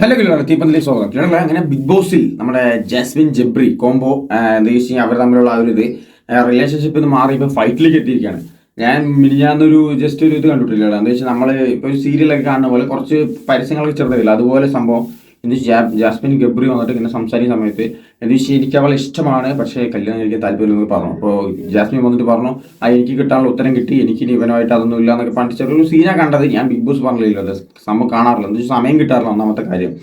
Hello കിലോടെ തീപ്പന്തിലേക്ക് സ്വാഗതം. കിലോടെ അങ്ങനെ big ബോസിൽ നമ്മുടെ ജാസ്മിൻ ജബ്രി കോംബോ എന്താ വെച്ച് കഴിഞ്ഞാൽ അവർ തമ്മിലുള്ള ആ ഒരു ഇത് റിലേഷൻഷിപ്പ് ഇന്ന് മാറി ഇപ്പം ഫൈറ്റിലേക്ക് എത്തിയിരിക്കുകയാണ്. ഞാൻ മിനിഞ്ഞാന്നൊരു ജസ്റ്റ് ഒരു ഇത് കണ്ടിട്ടില്ല എന്താ വെച്ചാൽ നമ്മൾ ഇപ്പോൾ ഒരു സീരിയലൊക്കെ കാണുന്ന പോലെ കുറച്ച് പരസ്യങ്ങളൊക്കെ ചെറുതല്ല അതുപോലെ സംഭവം എന്ന് ജാസ്മിൻ ഗബ്രി വന്നിട്ട് ഇങ്ങനെ സംസാരിക്കുന്ന സമയത്ത് എന്ന് എനിക്ക് അവളെ ഇഷ്ടമാണ് പക്ഷേ കല്യാണം കഴിക്കാൻ താല്പര്യം എന്ന് പറഞ്ഞു. അപ്പോൾ ജാസ്മിൻ വന്നിട്ട് പറഞ്ഞു ആ എനിക്ക് കിട്ടാനുള്ള ഉത്തരം കിട്ടി. എനിക്ക് ഇനി ഇവനുമായിട്ട് അതൊന്നും ഇല്ല എന്നൊക്കെ പറഞ്ഞിട്ട് ചെറിയൊരു സീനാണ് കണ്ടത് ഞാൻ ബിഗ് ബോസ് പറഞ്ഞില്ലല്ലോ. സംഭവം കാണാറില്ല. എന്ന് വെച്ചാൽ സമയം കിട്ടാറില്ല ഒന്നാമത്തെ കാര്യം.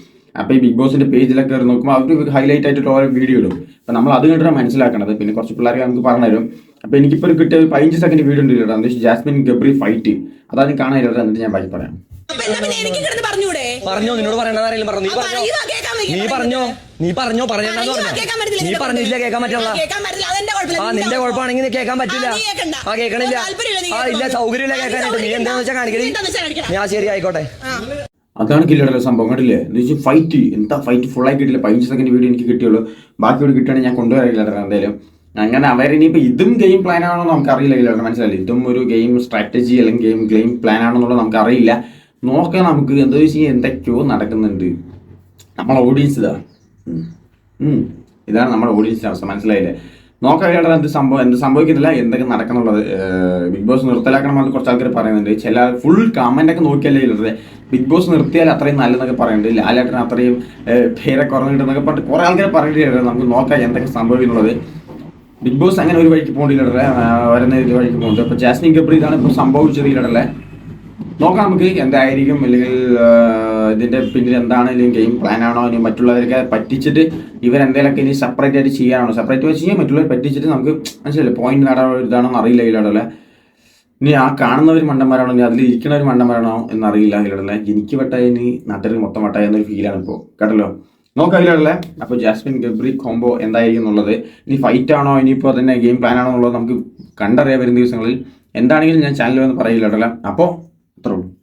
അപ്പോൾ ഈ ബിഗ് ബോസിന്റെ പേജിലൊക്കെ കയറി നോക്കുമ്പോൾ അവർ ഹൈലൈറ്റ് ആയിട്ട് ഓരോ വീഡിയോ ഇടും. അപ്പോൾ നമ്മൾ അത് കണ്ടിട്ടാണ് മനസ്സിലാക്കേണ്ടത്. പിന്നെ കുറച്ച് പിള്ളേർക്ക് നമുക്ക് പറഞ്ഞു തരും അപ്പോൾ എനിക്കിപ്പോൾ ഒരു കിട്ടിയ ഒരു പതിനഞ്ച് സെക്കൻഡ് വീഡിയോ ഉണ്ട് കേട്ടോ. എന്താ വെച്ചാൽ ജാസ്മിൻ ഗബ്രി ഫൈറ്റ് അതാണ് കാണാൻ എന്നിട്ട് ഞാൻ ബാക്കി പറയാം. എന്നാ എനിക്ക് കിടന്ന് പറഞ്ഞൂടെ? പറഞ്ഞോ നിന്നോട് പറയണത് ആരെങ്കിലും പറഞ്ഞു? നീ അപ്പൊ പറഞ്ഞോ? ഇത് കേൾക്കാൻ വയ്യ. നീ പറഞ്ഞോ? നീ പറഞ്ഞോ? ആ, പറയണ്ടെന്ന് ഇത് പറഞ്ഞോ? കേൾക്കാൻ പറ്റില്ല നീ ഇതിന്റെ പറഞ്ഞില്ല പുറത്ത്. കേൾക്കാൻ പറ്റില്ല. ആ, കേൾക്കാൻ പറ്റില്ല. അതെന്റെ കുഴപ്പമില്ല. ആ നിന്റെ കുഴപ്പമാണെങ്കിൽ നീ കേൾക്കാൻ പറ്റില്ല. ആ, നീ കേൾക്കണ്ട. ആ കേൾക്കണില്ല. താല്പര്യമില്ല നീ ആ ഇല്ല കേൾക്കാൻ. സൗകര്യമില്ല ആ, നീ കേൾക്കാനായിട്ട് നീ സൗകര്യം എന്താന്ന് വെച്ചാൽ കാണിക്കണേ? നീ എന്താന്ന് വെച്ചാൽ കാണിക്കണം. ഞാൻ ശരി ആയിക്കോട്ടെ. അതാണ് കില്ലടല സംഭവം കണ്ടില്ലേ? എന്ന് വെച്ചാൽ ഫൈറ്റ് എന്താ ഫൈറ്റ് ഫുള്ളായി കിട്ടില്ല പതിനഞ്ച് സെക്കൻഡ് വീഡിയോ എനിക്ക് കിട്ടിയുള്ളൂ. ബാക്കി വീഡിയോ കിട്ടുകയാണെങ്കിൽ ഞാൻ കൊണ്ടുവരില്ല എന്തായാലും. അങ്ങനെ അവരിനിയിപ്പോൾ ഇതും ഗെയിം പ്ലാൻ ആണോ നമുക്ക് അറിയില്ല കില്ലയുടെ മനസ്സിലായില്ല? ഇതും ഒരു ഗെയിം സ്ട്രാറ്റജി അല്ലെങ്കിൽ ഗെയിം ഗെയിം പ്ലാൻ ആണോ എന്നുള്ളത് നമുക്ക് അറിയില്ല നോക്കാം നമുക്ക് എന്താ വെച്ച് കഴിഞ്ഞാൽ എന്തൊക്കെയോ നടക്കുന്നുണ്ട്. നമ്മളെ ഓഡിയൻസ് ഇതാ. ഇതാണ് നമ്മുടെ ഓഡിയൻസ് അവസ്ഥ. മനസ്സിലായില്ലേ? നോക്കാൻ കഴിയാതെ എന്ത് സംഭവം എന്ത് സംഭവിക്കുന്നില്ല. എന്തൊക്കെ നടക്കുന്നുള്ളത്? ബിഗ് ബോസ് നിർത്തലാക്കണമെന്ന് കുറച്ച് ആൾക്കാർ പറയുന്നുണ്ട്. ചില ഫുൾ കമന്റ് ഒക്കെ നോക്കിയല്ലേ ഇല്ലത്. ബിഗ് ബോസ് നിർത്തിയാൽ അത്രയും നല്ലതെന്നൊക്കെ പറയുന്നുണ്ട്. ലാലേട്ടൻ അത്രയും പേരെ കുറഞ്ഞിട്ടെന്നൊക്കെ പറഞ്ഞിട്ട് കുറെ ആൾക്കാർ പറഞ്ഞിട്ട് നമുക്ക് നോക്കാം എന്തൊക്കെ സംഭവിക്കുന്നുള്ളത്. ബിഗ് ബോസ് അങ്ങനെ ഒരു വഴിക്ക് പോകണ്ടില്ലേ വരുന്ന ഒരു വഴിക്ക് പോകുന്നുണ്ട് അപ്പോൾ ജാസ്മിൻ ഗബ്രി ഇതാണ് ഇപ്പോൾ സംഭവിച്ചത് ഇല്ലടല്ലേ? നോക്കാം നമുക്ക് എന്തായിരിക്കും അല്ലെങ്കിൽ ഇതിന്റെ പിന്നിൽ എന്താണ് അല്ലെങ്കിൽ ഗെയിം പ്ലാൻ ആണോ ഇനി മറ്റുള്ളവരൊക്കെ പറ്റിച്ചിട്ട് ഇവരെന്തെങ്കിലുമൊക്കെ ഇനി സെപ്പറേറ്റ് ആയിട്ട് ചെയ്യാനാണോ? സെപ്പറേറ്റ് വെച്ച് കഴിഞ്ഞാൽ മറ്റുള്ളവർ പറ്റിച്ചിട്ട് നമുക്ക് മനസ്സിലല്ലേ പോയിന്റ് നേടാൻ ഇതാണോന്ന് അറിയില്ല ഇല്ലടല്ലേ ഇനി ആ കാണുന്നവർ മണ്ടന്മാരാണോ ഇനി അതിൽ ഇരിക്കുന്നവർ മണ്ടന്മാരാണോ എന്നറിയില്ല ഇല്ലടല്ലേ എനിക്ക് വട്ടായി ഇനി നാട്ടിൽ മൊത്തം വട്ടായി എന്നൊരു ഫീലാണ് ഇപ്പോൾ കേട്ടല്ലോ? നോക്കാം ഇല്ലടല്ലേ അപ്പോൾ ജാസ്മിൻ ഗബ്രി കോംബോ എന്തായിരിക്കും എന്നുള്ളത്. ഇനി ഫൈറ്റ് ആണോ ഇനിയിപ്പോൾ തന്നെ ഗെയിം പ്ലാൻ ആണോ എന്നുള്ളത് നമുക്ക് കണ്ടറിയാൻ വരുന്ന ദിവസങ്ങളിൽ. എന്താണെങ്കിലും ഞാൻ ചാനൽ വന്ന് പറയില്ല അപ്പോൾ здоров'я.